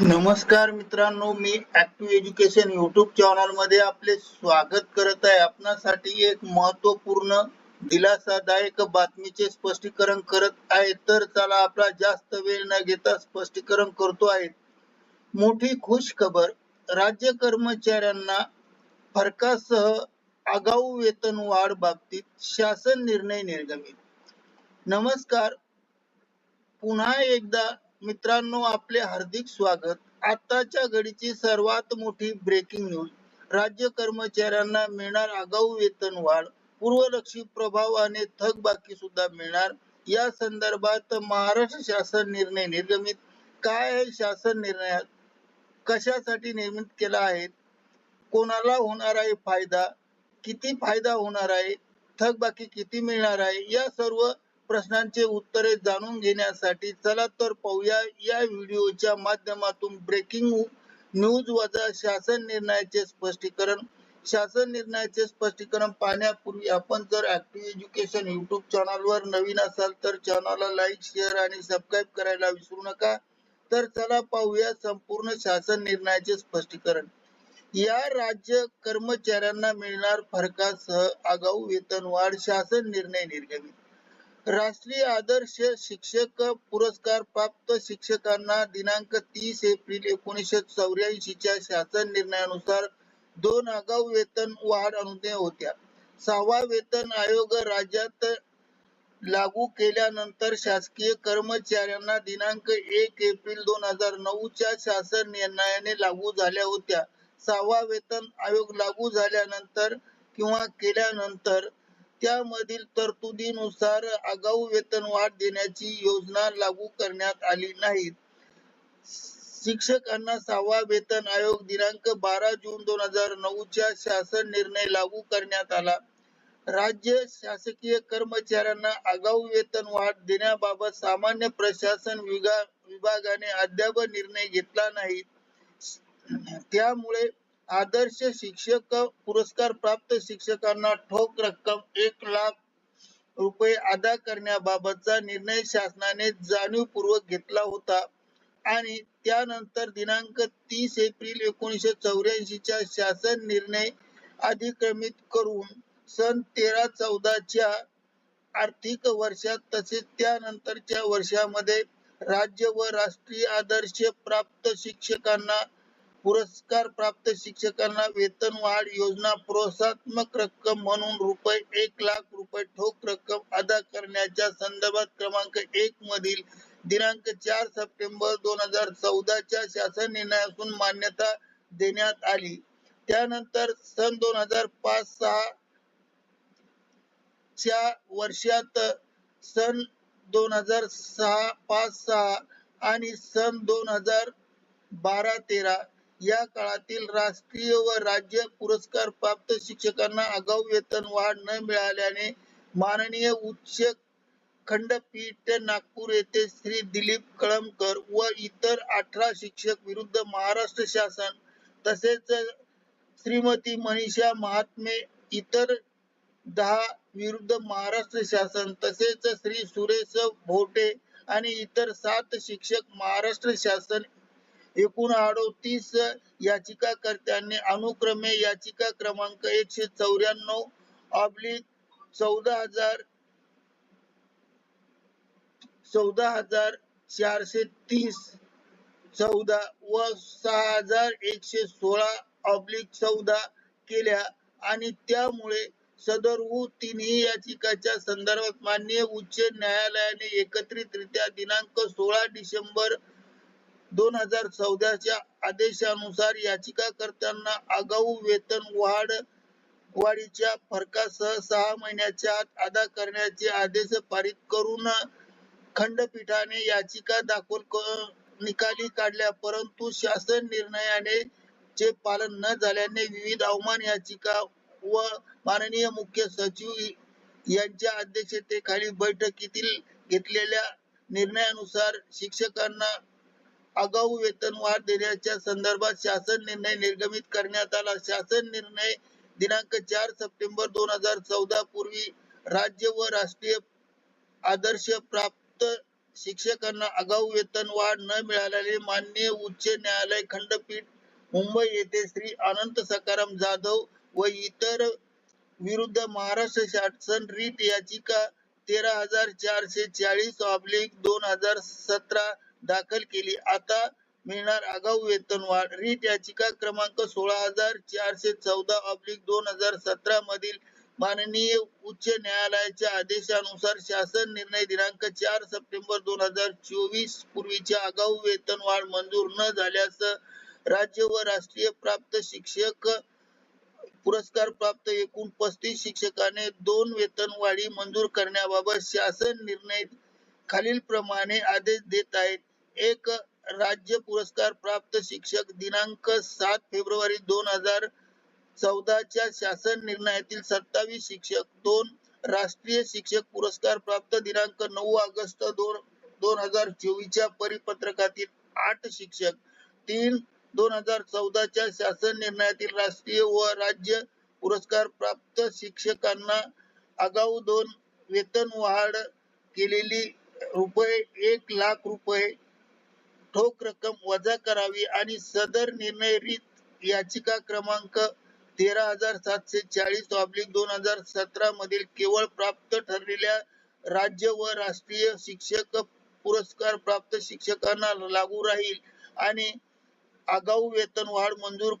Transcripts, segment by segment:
नमस्कार मित्रांनो मी ऍक्टिव्ह एज्युकेशन युट्यूब चॅनलमध्ये आपले स्वागत करत आहे. आपणासाठी एक महत्त्वपूर्ण दिलासादायक बातमीचे स्पष्टीकरण करत आहे. तर चला आपला जास्त वेळ न घेता स्पष्टीकरण करतो आहे. मोठी खुश खबर राज्य कर्मचाऱ्यांना फरकासह आगाऊ वेतन वाढ बाबतीत शासन निर्णय निर्गमित. नमस्कार. पुन्हा एकदा मित्रांनो आपले हार्दिक स्वागत. आताच्या घडीची सर्वात मोठी ब्रेकिंग न्यूज राज्य कर्मचाऱ्यांना मिळणार आगाऊ वेतन वाढ पूर्वलक्षी प्रभावाने थकबाकी सुद्धा मिळणार. या संदर्भात महाराष्ट्र शासन निर्णय निर्गमित. काय आहे शासन निर्णयात कशासाठी निर्मित केला आहे? कोणाला होणार आहे फायदा? किती फायदा होणार आहे? थकबाकी किती मिळणार आहे? या सर्व प्रश्नांचे उत्तरे जाणून घेण्यासाठी चला तर पाहूया या व्हिडिओच्या माध्यमातून ब्रेकिंग न्यूज वजा शासन निर्णयाचे स्पष्टीकरण. शासन निर्णयाचे स्पष्टीकरण पाहण्यापूर्वी आपण जर ऍक्टिव्ह एज्युकेशन युट्यूब चॅनलवर नवीन असाल तर चॅनलला लाईक शेअर आणि सबस्क्राईब करायला विसरू नका. तर चला पाहूया संपूर्ण शासन निर्णयाचे स्पष्टीकरण. या राज्य कर्मचाऱ्यांना मिळणार फरकासह आगाऊ वेतन वाढ शासन निर्णय निर्गमित. राष्ट्रीय आदर्श शिक्षक पुरस्कार प्राप्त शिक्षकांना दिनांक तीस एप्रिल एकोणीसशे चौऱ्याऐंशीच्या शासन निर्णयानुसार दोन आगाऊ वेतन वाढ अनुज्ञा होत्या. सहावा वेतन आयोग राज्यात लागू केल्यानंतर शासकीय कर्मचाऱ्यांना दिनांक एक एप्रिल दोन हजार नऊच्या शासन निर्णयाने लागू झाल्या होत्या. सहावा वेतन आयोग लागू झाल्यानंतर किंवा केल्यानंतर त्यामधील तरतुदीनुसार आगाऊ वेतन वाढ देण्याची योजना लागू करण्यात आली नाही शिक्षकांना सहावा वेतन आयोग दिनांक बारा जून दोन हजार नऊच्या शासन निर्णय लागू करण्यात आला. राज्य शासकीय कर्मचाऱ्यांना आगाऊ वेतन वाढ देण्याबाबत सामान्य प्रशासन विभाग विभागाने अद्याप निर्णय घेतला नाही. त्यामुळे आदर्श शिक्षक पुरस्कार प्राप्त शिक्षकांना ठोक रक्कम एक लाख रुपये अदा करण्याबाबतचा निर्णय शासनाने जाणीवपूर्वक घेतला होता. आणि त्यानंतर दिनांक तीस एप्रिल एकोणीसशे चौऱ्याऐंशीच्या शासन निर्णय अधिक्रमित करून सन तेरा चौदाच्या आर्थिक वर्षात तसेच त्यानंतरच्या वर्षामध्ये राज्य व राष्ट्रीय आदर्श प्राप्त शिक्षकांना पुरस्कार प्राप्त शिक्षकांना वेतन वाढ योजना प्रोत्साहनात्मक रक्कम म्हणून रुपये एक लाख रुपये ठोक रक्कम अदा करण्याच्या संदर्भात क्रमांक एक मधील दिनांक चार सप्टेंबर दोन हजार चौदाच्या शासन निर्णयातून मान्यता देण्यात आली. त्यानंतर सन दोन हजार पाच सहा च्या वर्षात सन दोन हजार सहा पाच सहा आणि सन दोन हजार बारा तेरा या काळातील राष्ट्रीय व राज्य पुरस्कार प्राप्त शिक्षकांना आगाऊ वेतन वाढ न मिळाल्याने माननीय उच्च खंडपीठ नागपूर येथे श्री दिलीप कळमकर व इतर अठरा शिक्षक विरुद्ध महाराष्ट्र शासन तसेच श्रीमती मनीषा महात्मे इतर दहा विरुद्ध महाराष्ट्र शासन तसेच श्री सुरेश भोटे आणि इतर सात शिक्षक महाराष्ट्र शासन एकूण अडोतीस याचिकाकर्त्यांनी अनुक्रमे याचिका क्रमांक एकशे चौऱ्याण्णव ऑब्लिक चौदा हजार चौदा हजार चारशे तीस चौदा व सहा हजार एकशे सोळा ऑब्लिक चौदा केल्या आणि त्यामुळे सदरहू तिन्ही याचिकाच्या संदर्भात माननीय उच्च न्यायालयाने एकत्रितरित्या दिनांक सोळा डिसेंबर दोन हजार चौदाच्या आदेशानुसार याचिकाकर्त्यांना आगाऊ वेतन वाढ वाढीच्या फरकासह सहा महिन्याच्या आत अदा करण्याचे आदेश पारित करून खंडपीठाने याचिका दाखल निकाली काढल्या परंतु शासन निर्णयाने चे पालन न झाल्याने विविध अवमान याचिका व माननीय मुख्य सचिव यांच्या अध्यक्षतेखाली बैठकीतील घेतलेल्या निर्णयानुसार शिक्षकांना आगाऊ वेतन वाढ देण्याच्या संदर्भात शासन निर्णय निर्गमित करण्यात आला. शासन निर्णय दिनांक चार सप्टेंबर दोन हजार चौदा पूर्वी राज्य व राष्ट्रीय आदर्श प्राप्त शिक्षकांना आगाऊ वेतन वाढ न मिळाल्याने माननीय उच्च न्यायालय खंडपीठ मुंबई येथे श्री अनंत सकाराम जाधव व इतर विरुद्ध महाराष्ट्र शासन रीट याचिका तेरा हजार चारशे चाळीस ऑब्लिक दोन हजार सतरा दाखल केली. आता मिळणार आगाऊ वेतन वाढ रीट याचिका क्रमांक सोळा हजार चारशे चौदा ऑब्लिक दोन हजार सतरा मधील माननीय उच्च न्यायालयाच्या आदेशानुसार शासन निर्णय दिनांक चार सप्टेंबर दोन हजार चोवीस पूर्वीच्या आगाऊ वेतन वाढ मंजूर न झाल्यास राज्य व राष्ट्रीय प्राप्त शिक्षक पुरस्कार प्राप्त एकूण पस्तीस शिक्षकाने दोन वेतन वाढी मंजूर करण्याबाबत शासन निर्णय खालील प्रमाणे आदेश देत आहेत. एक राज्य पुरस्कार प्राप्त शिक्षक दिनांक सात फेब्रुवारी दोन हजार चौदाच्या शासन निर्णयातील सत्तावीस शिक्षक दोन राष्ट्रीय शिक्षक पुरस्कार प्राप्त दिनांक नऊ ऑगस्ट दोन दोन हजार चोवीसच्या परिपत्रकातील आठ शिक्षक तीन दोन हजार चौदाच्या शासन निर्णयातील राष्ट्रीय व राज्य पुरस्कार प्राप्त शिक्षकांना आगाऊ दोन वेतन वाढ केलेली रुपये एक लाख रुपये ठोक रक्कम वजा करावी आणि सदर निर्णय याचिका क्रमांक तेरा हजार सातशे चाळीस ऑब्लिक दोन हजार सतरा मधील केवळ प्राप्त ठरलेल्या राज्य व राष्ट्रीय शिक्षक पुरस्कार प्राप्त शिक्षकांना लागू राहील आणि आगाऊ वेतन वाढ मंजूर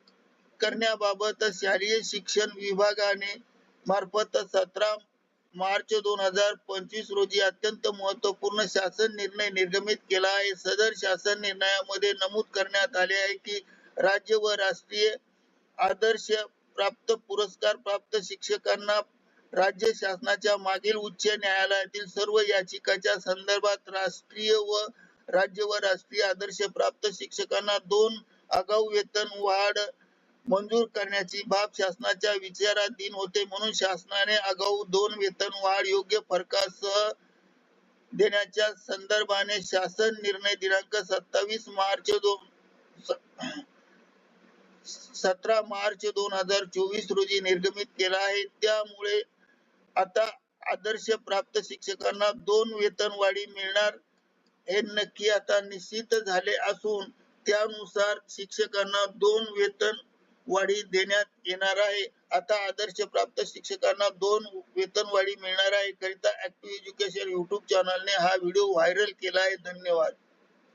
करण्याबाबत शालेय शिक्षण विभागाने मार्फत सतरा मार्च दोन हजार पंचवीस रोजी अत्यंत महत्त्वपूर्ण शासन निर्णय निर्गमित केला आहे. सदर शासन निर्णयामध्ये नमूद करण्यात आले आहे की राज्य व राष्ट्रीय आदर्श प्राप्त पुरस्कार प्राप्त शिक्षकांना राज्य शासनाच्या मागील उच्च न्यायालयातील सर्व याचिकाच्या संदर्भात राष्ट्रीय व राज्य व राष्ट्रीय आदर्श प्राप्त शिक्षकांना दोन आगाऊ वेतन वाढ मंजूर करण्याची बाब शासनाच्या विचाराधीन होते म्हणून शासनाने आगाऊ दोन वेतन वाढ योग्य फरकासह देण्याच्या संदर्भाने शासन निर्णय दिनांक सत्तावीस मार्च दोन सतरा मार्च दोन हजार चोवीस रोजी निर्गमित केला आहे. त्यामुळे आता आदर्श प्राप्त शिक्षकांना दोन वेतन वाढी मिळणार हे नक्की आता निश्चित झाले असून त्यानुसार शिक्षकांना दोन वेतन वाढी देण्यात येणार आहे. आता आदर्श प्राप्त शिक्षकांना दोन वेतन वाढी मिळणार आहे. करिता ऍक्टिव्ह एज्युकेशन युट्यूब चॅनलने हा व्हिडिओ व्हायरल केला आहे. धन्यवाद.